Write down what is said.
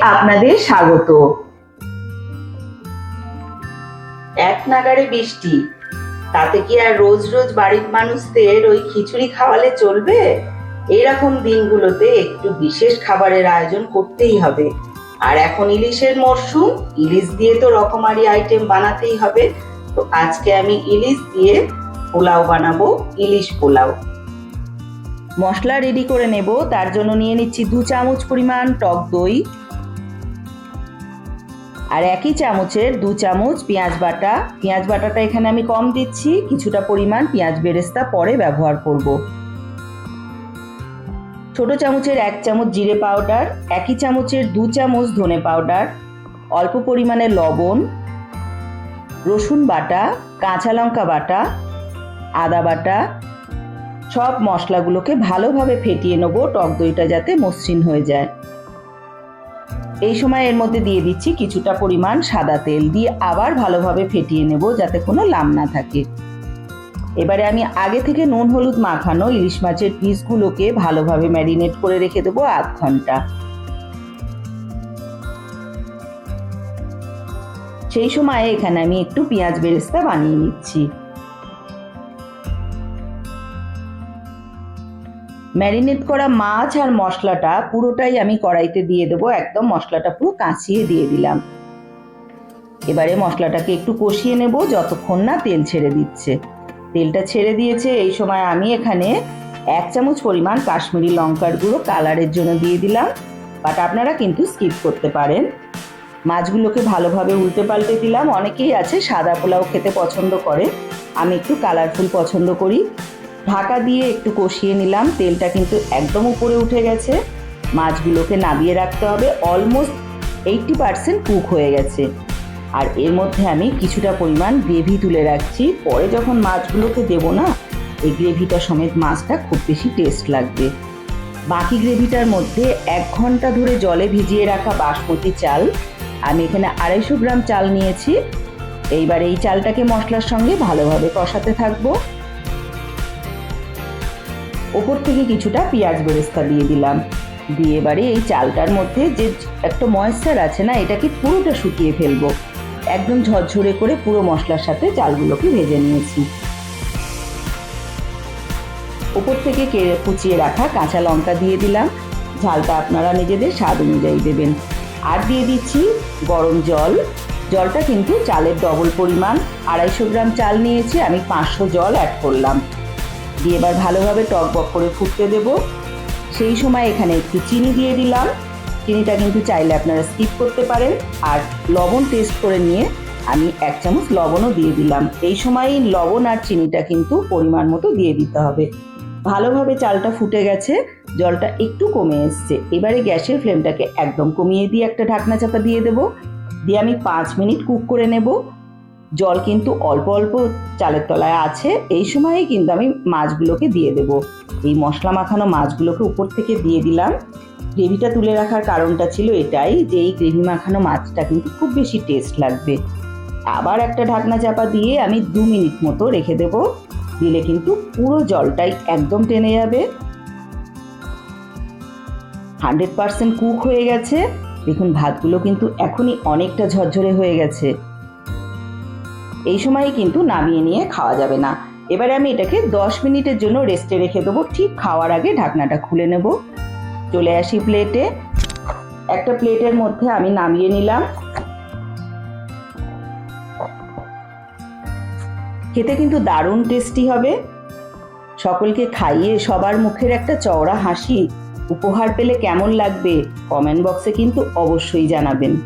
আপনাদের স্বাগত। এক নাগারে বৃষ্টি। তাতে কি আর রোজ রোজ বাড়ির মানুষদের ওই খিচুড়ি খাওয়ালে চলবে? এরকম দিনগুলোতে একটু বিশেষ খাবারের আয়োজন করতেই হবে। আর এখন ইলিশের মরশুম ইলিশ দিয়ে তো রকমারি আইটেম বানাতেই হবে। তো আজকে আমি ইলিশ দিয়ে পোলাও বানাবো, ইলিশ পোলাও। মশলা রেডি করে নেব। তার জন্য নিয়ে নিচ্ছি দু চামচ পরিমাণ টক দই। আর একই চামচের দু চামচ পেঁয়াজ বাটা। পেঁয়াজ বাটাটা এখানে আমি কম দিচ্ছি, কিছুটা পরিমাণ পেঁয়াজ বেরেস্তা পরে ব্যবহার করব। ছোট চামচের এক চামচ জিরে পাউডার, একই চামচের দু চামচ ধনে পাউডার, অল্প পরিমাণে লবণ, রসুন বাটা, কাঁচা লঙ্কা বাটা, আদা বাটা সব মশলাগুলোকে ভালোভাবে ফেটিয়ে নেব, টক দইটা যাতে মসৃণ হয়ে যায়। এই সময় এর মধ্যে দিয়ে দিচ্ছি কিছুটা পরিমাণ সাদা তেল দিয়ে আবার ভালোভাবে ফেটিয়ে নেব যাতে কোনো লাম না থাকে। এবারে আমি আগে থেকে নুন, হলুদ মাখানো ইলিশ মাছের পিসগুলোকে ভালোভাবে ম্যারিনেট করে রেখে দেবো আধ ঘণ্টা। সেই সময়ে এখানে আমি একটু পেঁয়াজ বেরেস্তা বানিয়ে নিচ্ছি। ম্যারিনেট করা মাছ আর মশলাটা পুরোটাই আমি কড়াইতে দিয়ে দেবো, একদম মশলাটা পুরো কাঁচিয়ে দিয়ে দিলাম। এবারে মশলাটাকে একটু কষিয়ে নেব, যতক্ষণ না তেল ছেড়ে দিচ্ছে। তেলটা ছেড়ে দিয়েছে, এই সময় আমি এখানে এক চামচ পরিমাণ কাশ্মীরি লঙ্কার গুঁড়ো কালারের জন্য দিয়ে দিলাম, বাট আপনারা কিন্তু স্কিপ করতে পারেন। মাছগুলোকে ভালোভাবে উল্টে পাল্টে দিলাম, অনেকেই আছে সাদা পোলাও খেতে পছন্দ করে, আমি একটু কালারফুল পছন্দ করি। ঢাকা দিয়ে একটু কষিয়ে নিলাম। তেলটা কিন্তু একদম উপরে উঠে গেছে। মাছগুলোকে নাবিয়ে রাখতে হবে। অলমোস্ট এইটটি পারসেন্ট কুক হয়ে গেছে। আর এর মধ্যে আমি কিছুটা পরিমাণ গ্রেভি তুলে রাখছি। পরে যখন মাছগুলোকে দেবো না, এই গ্রেভিটা সমেত মাছটা খুব বেশি টেস্ট লাগবে। বাকি গ্রেভিটার মধ্যে এক ঘণ্টা ধরে জলে ভিজিয়ে রাখা বাসমতি চাল। আমি এখানে আড়াইশো গ্রাম চাল নিয়েছি। এইবার এই চালটাকে মশলার সঙ্গে ভালোভাবে কষাতে থাকব। ওপর থেকে কিছুটা পেঁয়াজ বেরেস্তা দিয়ে দিলাম। দিয়ে এবারে এই চালটার মধ্যে যে একটা ময়েশ্চার আছে না, এটাকে পুরোটা শুকিয়ে ফেলব। একদম ঝরঝরে করে পুরো মশলার সাথে চালগুলোকে ভেজে নিয়েছি। ওপর থেকে কুচিয়ে রাখা কাঁচা লঙ্কা দিয়ে দিলাম। ঝালটা আপনারা নিজেদের স্বাদ অনুযায়ী দেবেন। আর দিয়ে দিচ্ছি গরম জল। জলটা কিন্তু চালের ডবল পরিমাণ। আড়াইশো গ্রাম চাল নিয়েছি, আমি পাঁচশো জল অ্যাড করলাম। দিয়ে এবার ভালোভাবে টক বক করে ফুটতে দেব। সেই সময় এখানে একটু চিনি দিয়ে দিলাম। চিনিটা কিন্তু চাইলে আপনারা স্কিপ করতে পারেন। আর লবণ টেস্ট করে নিয়ে আমি এক চামচ লবণও দিয়ে দিলাম। এই সময় লবণ আর চিনিটা কিন্তু পরিমাণ মতো দিয়ে দিতে হবে। ভালোভাবে চালটা ফুটে গেছে, জলটা একটু কমে এসছে। এবারে গ্যাসের ফ্লেমটাকে একদম কমিয়ে দিয়ে একটা ঢাকনা চাপা দিয়ে দেবো। দিয়ে আমি পাঁচ মিনিট কুক করে নেব। জল কিন্তু অল্প অল্প চালের তলায় আছে, এই সময়েই কিন্তু আমি মাছগুলোকে দিয়ে দেব। এই মশলা মাখানো মাছগুলোকে উপর থেকে দিয়ে দিলাম। গ্রেভিটা তুলে রাখার কারণটা ছিল এটাই যে, এই গ্রেভি মাখানো মাছটা কিন্তু খুব বেশি টেস্ট লাগবে। আবার একটা ঢাকনা চাপা দিয়ে আমি দু মিনিট মতো রেখে দেব। দিলে কিন্তু পুরো জলটাই একদম টেনে যাবে। হান্ড্রেড পার্সেন্ট কুক হয়ে গেছে। দেখুন, ভাতগুলো কিন্তু এখনই অনেকটা ঝরঝরে হয়ে গেছে। এই সময় কিন্তু নামিয়ে নিয়ে খাওয়া যাবে না। এবারে আমি এটাকে দশ মিনিটের জন্য রেস্টে রেখে দেবো। ঠিক খাওয়ার আগে ঢাকনাটা খুলে নেব। চলে আসি প্লেটে একটা প্লেটের মধ্যে আমি নামিয়ে নিলাম। খেতে কিন্তু দারুণ টেস্টি হবে। সকলকে খাইয়ে সবার মুখের একটা চওড়া হাসি। উপহার পেলে কেমন লাগবে? কমেন্ট বক্সে কিন্তু অবশ্যই জানাবেন।